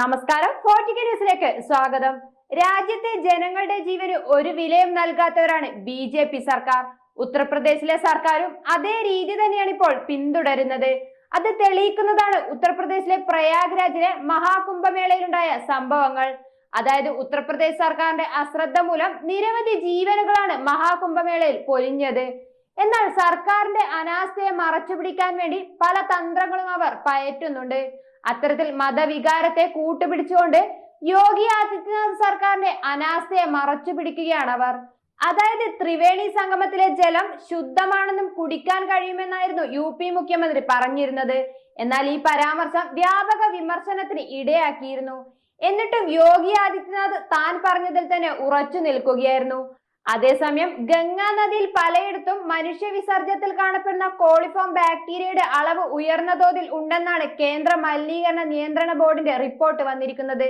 നമസ്കാരം. ഫോർട്ടിക്ക ന്യൂസിലേക്ക് സ്വാഗതം. രാജ്യത്തെ ജനങ്ങളുടെ ജീവന് ഒരു വിലയും നൽകാത്തവരാണ് ബി ജെ പി സർക്കാർ. ഉത്തർപ്രദേശിലെ സർക്കാരും അതേ രീതി തന്നെയാണ് ഇപ്പോൾ പിന്തുടരുന്നത്. അത് തെളിയിക്കുന്നതാണ് ഉത്തർപ്രദേശിലെ പ്രയാഗ്രാജിലെ മഹാകുംഭമേളയിലുണ്ടായ സംഭവങ്ങൾ. അതായത് ഉത്തർപ്രദേശ് സർക്കാരിന്റെ അശ്രദ്ധ മൂലം നിരവധി ജീവനുകളാണ് മഹാകുംഭമേളയിൽ പൊലിഞ്ഞത്. എന്നാൽ സർക്കാരിന്റെ അനാസ്ഥയെ മറച്ചുപിടിക്കാൻ വേണ്ടി പല തന്ത്രങ്ങളും അവർ പയറ്റുന്നുണ്ട്. അത്തരത്തിൽ മതവികാരത്തെ കൂട്ടുപിടിച്ചുകൊണ്ട് യോഗി ആദിത്യനാഥ് സർക്കാരിന്റെ അനാസ്ഥയെ മറച്ചു പിടിക്കുകയാണ് അവർ. അതായത് ത്രിവേണി സംഗമത്തിലെ ജലം ശുദ്ധമാണെന്നും കുടിക്കാൻ കഴിയുമെന്നായിരുന്നു യു പി മുഖ്യമന്ത്രി പറഞ്ഞിരുന്നത്. എന്നാൽ ഈ പരാമർശം വ്യാപക വിമർശനത്തിന് ഇടയാക്കിയിരുന്നു. എന്നിട്ടും യോഗി ആദിത്യനാഥ് താൻ പറഞ്ഞതിൽ തന്നെ ഉറച്ചു നിൽക്കുകയായിരുന്നു. അതേസമയം ഗംഗാ നദിയിൽ പലയിടത്തും മനുഷ്യ വിസർജ്യത്തിൽ കാണപ്പെടുന്ന കോളിഫോം ബാക്ടീരിയയുടെ അളവ് ഉയർന്ന തോതിൽ ഉണ്ടെന്നാണ് കേന്ദ്ര മലിനീകരണ നിയന്ത്രണ ബോർഡിന്റെ റിപ്പോർട്ട് വന്നിരിക്കുന്നത്.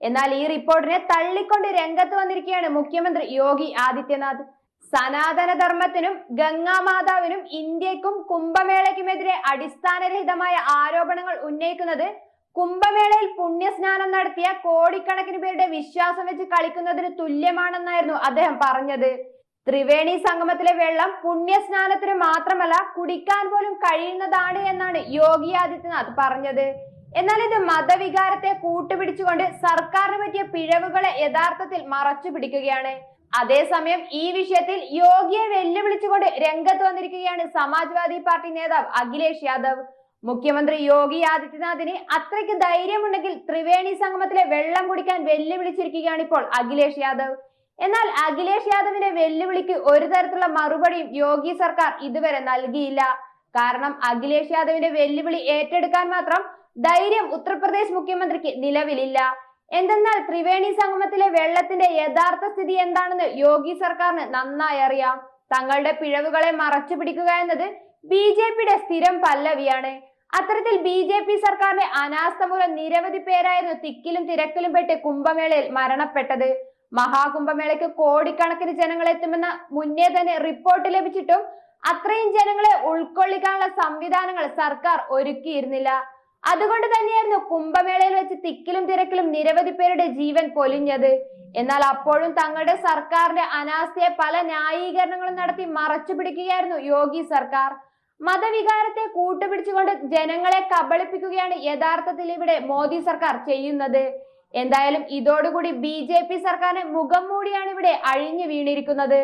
എന്നാൽ ഈ റിപ്പോർട്ടിനെ തള്ളിക്കൊണ്ട് രംഗത്ത് വന്നിരിക്കുകയാണ് മുഖ്യമന്ത്രി യോഗി ആദിത്യനാഥ്. സനാതന ധർമ്മത്തിനും ഗംഗാമാതാവിനും ഇന്ത്യക്കും കുംഭമേളയ്ക്കുമെതിരെ അടിസ്ഥാനരഹിതമായ ആരോപണങ്ങൾ ഉന്നയിക്കുന്നത് കുംഭമേളയിൽ പുണ്യസ്നാനം നടത്തിയ കോടിക്കണക്കിന് പേരുടെ വിശ്വാസം വെച്ച് കളിക്കുന്നതിന് തുല്യമാണെന്നായിരുന്നു അദ്ദേഹം പറഞ്ഞത്. ത്രിവേണി സംഗമത്തിലെ വെള്ളം പുണ്യസ്നാനത്തിന് മാത്രമല്ല കുടിക്കാൻ പോലും കഴിയുന്നതാണ് എന്നാണ് യോഗി ആദിത്യനാഥ് പറഞ്ഞത്. എന്നാൽ ഇത് മതവികാരത്തെ കൂട്ടുപിടിച്ചുകൊണ്ട് സർക്കാരിന് പറ്റിയ പിഴവുകളെ യഥാർത്ഥത്തിൽ മറച്ചു പിടിക്കുകയാണ്. അതേസമയം ഈ വിഷയത്തിൽ യോഗിയെ വെല്ലുവിളിച്ചുകൊണ്ട് രംഗത്ത് വന്നിരിക്കുകയാണ് സമാജ്വാദി പാർട്ടി നേതാവ് അഖിലേഷ് യാദവ്. മുഖ്യമന്ത്രി യോഗി ആദിത്യനാഥിന് അത്രയ്ക്ക് ധൈര്യമുണ്ടെങ്കിൽ ത്രിവേണി സംഗമത്തിലെ വെള്ളം കുടിക്കാൻ വെല്ലുവിളിച്ചിരിക്കുകയാണ് ഇപ്പോൾ അഖിലേഷ് യാദവ്. എന്നാൽ അഖിലേഷ് യാദവിന്റെ വെല്ലുവിളിക്ക് ഒരു തരത്തിലുള്ള മറുപടിയും യോഗി സർക്കാർ ഇതുവരെ നൽകിയില്ല. കാരണം അഖിലേഷ് യാദവിന്റെ വെല്ലുവിളി ഏറ്റെടുക്കാൻ മാത്രം ധൈര്യം ഉത്തർപ്രദേശ് മുഖ്യമന്ത്രിക്ക് നിലവിലില്ല. എന്തെന്നാൽ ത്രിവേണി സംഗമത്തിലെ വെള്ളത്തിന്റെ യഥാർത്ഥ സ്ഥിതി എന്താണെന്ന് യോഗി സർക്കാരിന് നന്നായി അറിയാം. തങ്ങളുടെ പിഴവുകളെ മറച്ചു പിടിക്കുക എന്നത് ബി ജെ പിയുടെ സ്ഥിരം പല്ലവിയാണ്. അത്തരത്തിൽ ബി ജെ പി സർക്കാരിന്റെ അനാസ്ഥ മൂലം നിരവധി പേരായിരുന്നു തിക്കിലും തിരക്കിലും പെട്ട് കുംഭമേളയിൽ മരണപ്പെട്ടത്. മഹാകുംഭമേളയ്ക്ക് കോടിക്കണക്കിന് ജനങ്ങൾ എത്തുമെന്ന മുന്നേ തന്നെ റിപ്പോർട്ട് ലഭിച്ചിട്ടും അത്രയും ജനങ്ങളെ ഉൾക്കൊള്ളിക്കാനുള്ള സംവിധാനങ്ങൾ സർക്കാർ ഒരുക്കിയിരുന്നില്ല. അതുകൊണ്ട് തന്നെയായിരുന്നു കുംഭമേളയിൽ വെച്ച് തിക്കിലും തിരക്കിലും നിരവധി പേരുടെ ജീവൻ പൊലിഞ്ഞത്. എന്നാൽ അപ്പോഴും തങ്ങളുടെ സർക്കാരിന്റെ അനാസ്ഥയെ പല ന്യായീകരണങ്ങളും നടത്തി മറച്ചു പിടിക്കുകയായിരുന്നു യോഗി സർക്കാർ. മതവികാരത്തെ കൂട്ടുപിടിച്ചുകൊണ്ട് ജനങ്ങളെ കബളിപ്പിക്കുകയാണ് യഥാർത്ഥത്തിൽ ഇവിടെ മോദി സർക്കാർ ചെയ്യുന്നത്. എന്തായാലും ഇതോടുകൂടി ബി ജെ പി സർക്കാരിന് മുഖം മൂടിയാണ് ഇവിടെ അഴിഞ്ഞു വീണിരിക്കുന്നത്.